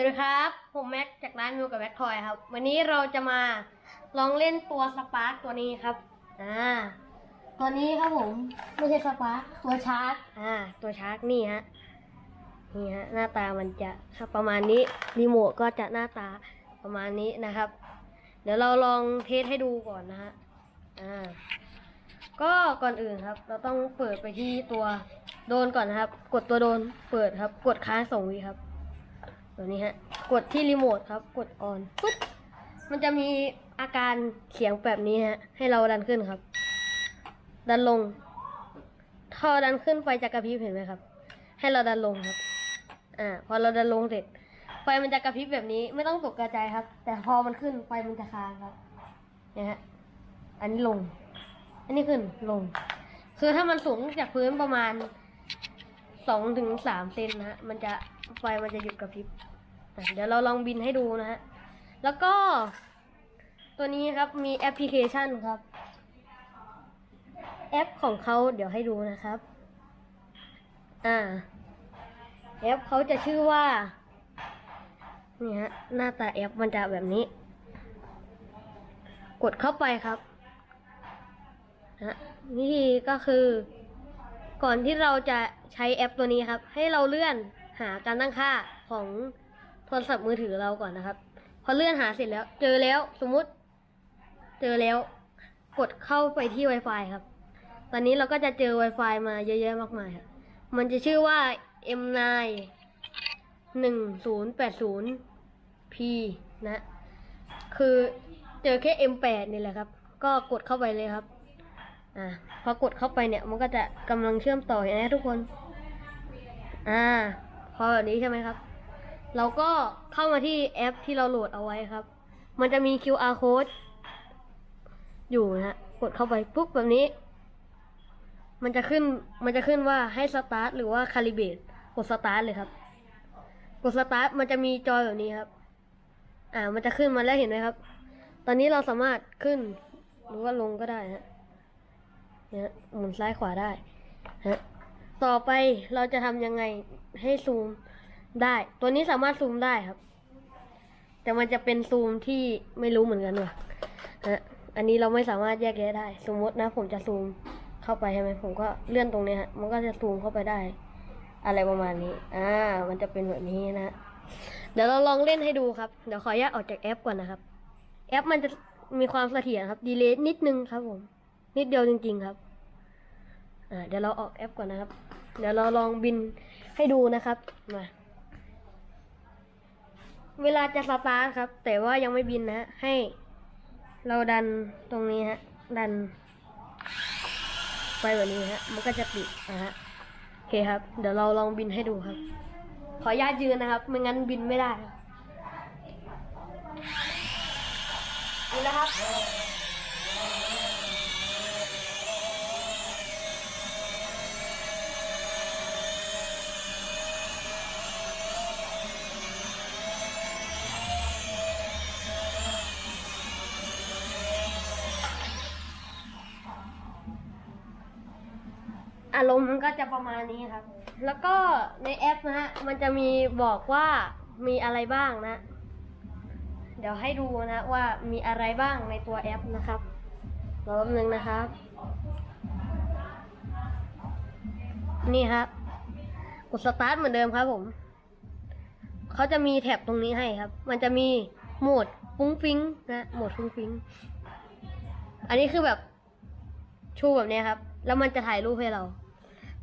สวัสดีครับ ผมแม็กจากร้านมิวกับแม็กทอยครับ วันนี้เราจะมาลองเล่นตัวสปาร์กตัวนี้ครับ อ่า ตัวนี้ครับผม ไม่ใช่สปาร์กตัวชาร์กอ่า ตัวชาร์กนี่ฮะ นี่ฮะ หน้าตามันจะครับประมาณนี้ รีโมทก็จะหน้าตาประมาณนี้นะครับ เดี๋ยวเราลองเทสให้ดูก่อนนะฮะ อ่า ก็ก่อนอื่นครับ เราต้องเปิดไปที่ตัวโดนก่อนนะครับ กดตัวโดน เปิดครับ กดค้างส่งวีครับ ตัวนี้ฮะ กดที่รีโมทครับ กดออนปุ๊บมันจะมีอาการเสียงแบบนี้ฮะ ให้เราดันขึ้นครับ ดันลงถ้าดันขึ้นไฟจะกระพริบเห็นไหมครับ ให้เราดันลงครับ อ่า พอเราดันลงเสร็จ ไฟมันจะกระพริบแบบนี้ ไม่ต้องตกกระจายครับ แต่พอมันขึ้นไฟมันจะค้างครับเนี่ยฮะ อันนี้ลง อันนี้ขึ้นลง คือถ้ามันสูงจากพื้นประมาณสองถึงสามเซนนะฮะ มันจะไฟมันจะหยุดกระพริบ เดี๋ยวเราลองบินให้ดูนะฮะ แล้วก็ ตัวนี้ครับมีแอปพลิเคชันครับ แอปของเขาเดี๋ยวให้ดูนะครับ อ่า แอปเขาจะชื่อว่า นี่ฮะ หน้าตาแอปมันจะแบบนี้ กดเข้าไปครับนะนี่ก็คือ ก่อนที่เราจะใช้แอปตัวนี้ครับ ให้เราเลื่อนหาการตั้งค่าของ โทรศัพท์มือถือเราก่อนนะครับ พอเลื่อนหาเสร็จแล้ว เจอแล้วสมมุติ เจอแล้ว กดเข้าไปที่ Wi-Fi ครับ ตอนนี้เราก็จะเจอ Wi-Fi มาเยอะแยะมากมายครับมันจะชื่อว่า M9 1080 P นะ คือเจอแค่ M8 นี่แหละครับ ก็กดเข้าไปเลยครับ อ่า พอกดเข้าไปเนี่ย มันก็จะกำลังเชื่อมต่อเห็นไหมทุกคน อ่า พอแบบนี้ใช่ไหมครับ เราก็เข้ามาที่แอปที่เราโหลดเอาไว้ครับ มันจะมี QR code อยู่นะกดเข้าไปปุ๊บแบบนี้ มันจะขึ้น มันจะขึ้นว่าให้สตาร์ทหรือว่าคาลิเบตกดสตาร์ทเลยครับ กดสตาร์ทมันจะมีจอยแบบนี้ครับ อ่า มันจะขึ้นมาแล้วเห็นไหมครับ ตอนนี้เราสามารถขึ้นหรือว่าลงก็ได้ฮะเนี่ยหมุนซ้ายขวาได้ฮะต่อไปเราจะทำยังไงให้ซูม ได้ ตัวนี้สามารถซูมได้ครับ แต่มันจะเป็นซูมที่ไม่รู้เหมือนกันว่ะฮะอันนี้เราไม่สามารถแยกแยะได้ สมมตินะ ผมจะซูมเข้าไปใช่ไหมผมก็เลื่อนตรงนี้ฮะ มันก็จะซูมเข้าไปได้ อะไรประมาณนี้ อ่า มันจะเป็นแบบนี้นะ เดี๋ยวเราลองเล่นให้ดูครับ เดี๋ยวขออนุญาตออกจากแอปก่อนนะครับ แอปมันจะมีความเสถียรครับ ดีเลย์นิดนึงครับผม นิดเดียวจริง ๆครับ อ่า เดี๋ยวเราออกแอปก่อนนะครับ เดี๋ยวเราลองบินให้ดูนะครับ มา เวลาจะสตาร์ทครับ แต่ว่ายังไม่บินนะฮะให้เราดันตรงนี้ฮะ ดัน ไปแบบนี้ฮะ มันก็จะปิดนะฮะโอเคครับ เดี๋ยวเราลองบินให้ดูครับ ขออนุญาตยืนนะครับ ไม่งั้นบินไม่ได้ครับนี่นะครับ อารมณ์มันก็จะประมาณนี้ครับ แล้วก็ในแอปนะฮะ มันจะมีบอกว่ามีอะไรบ้างนะ เดี๋ยวให้ดูนะว่ามีอะไรบ้างในตัวแอปนะครับรอแป๊บนึงนะครับ นี่ครับ กดสตาร์ทเหมือนเดิมครับผม เขาจะมีแท็บตรงนี้ให้ครับ มันจะมีโหมดฟุ้งฟิ้งนะโหมดฟุ้งฟิ้ง อันนี้คือแบบชูแบบนี้ครับ แล้วมันจะถ่ายรูปให้เรา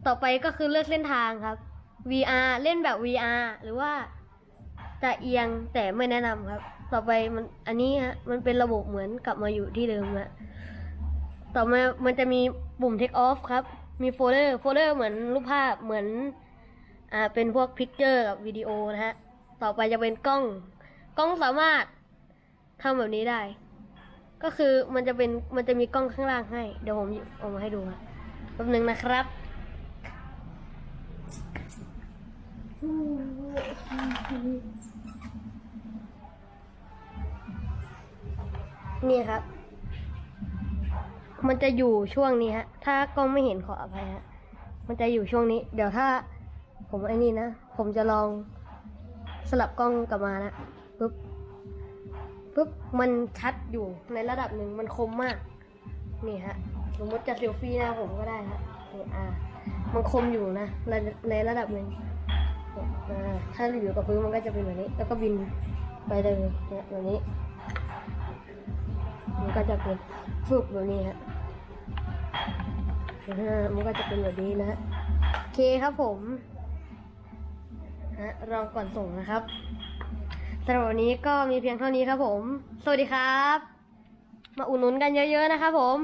ต่อไปก็คือเลือกเส้นทางครับ VR เล่นแบบ VR หรือว่าจะเอียงแต่ไม่แนะนำครับ ต่อไปมันอันนี้ฮะมันเป็นระบบเหมือนกลับมาอยู่ที่เดิมฮะต่อมามันจะมีปุ่ม take off ครับ มีโฟลเดอร์โฟลเดอร์เหมือนรูปภาพเหมือนอ่าเป็นพวกพิกเจอร์กับวิดีโอนะฮะต่อไปจะเป็นกล้อง กล้องสามารถทำแบบนี้ได้ ก็คือมันจะเป็นมันจะมีกล้องข้างล่างให้ เดี๋ยวผมเอามาให้ดูครับแป๊บนึงนะครับ นี่ครับ มันจะอยู่ช่วงนี้ฮะ ถ้ากล้องไม่เห็นขออภัยฮะ มันจะอยู่ช่วงนี้ เดี๋ยวถ้า ผมไอ้นี่นะ ผมจะลองสลับกล้องกลับมานะปุ๊บปุ๊บ มันชัดอยู่ในระดับหนึ่งมันคมมาก นี่ฮะ สมมติจะเซลฟี่หน้าผมก็ได้ฮะนี่อ่า มันคมอยู่นะในในระดับหนึ่งถ้าอยู่กับพื้นมันก็จะเป็นแบบนี้ แล้วก็บินไปเลยเนี่ยแบบนี้ มันก็จะเป็นฝึกแบบนี้ฮะมันก็จะเป็นแบบนี้นะฮะโอเคครับผมฮะรอก่อนส่งนะครับสำหรับวันนี้ก็มีเพียงเท่านี้ครับผม สวัสดีครับ มาอุดหนุนกันเยอะๆนะครับผม